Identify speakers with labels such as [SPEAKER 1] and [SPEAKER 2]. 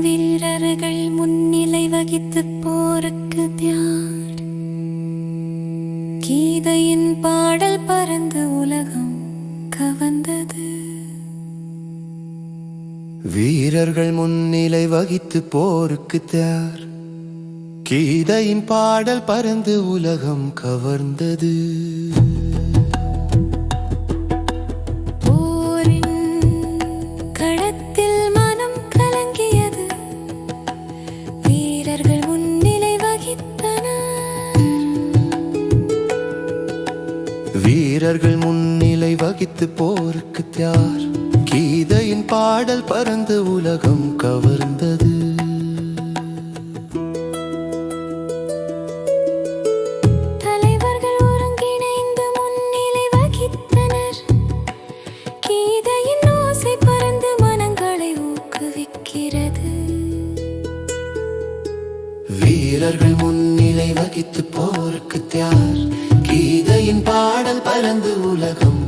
[SPEAKER 1] வீரர்கள் முன்னிலை வகித்து போருக்கு தியார். கீதையின் பாடல் பறந்து உலகம் கவர்ந்தது.
[SPEAKER 2] வீரர்கள் முன்னிலை வகித்து போருக்கு தியார். கீதையின் பாடல் பறந்து உலகம் கவர்ந்தது.
[SPEAKER 1] வீரர்கள் முன்னிலை
[SPEAKER 2] வகித்து போருக்கு தயார். கீதையின் பாடல் பறந்து உலகம் கவர்ந்தது.
[SPEAKER 1] தலைவர்கள் ஒருங்கிணைந்து முன்னிலை வகித்தனர். கீதையின் ஓசை பறந்து மனங்களை ஊக்குவிக்கிறது.
[SPEAKER 2] வீரர்கள் முன்னிலை வகித்து போருக்கு தயார். பாடல் பறந்து உலகம்.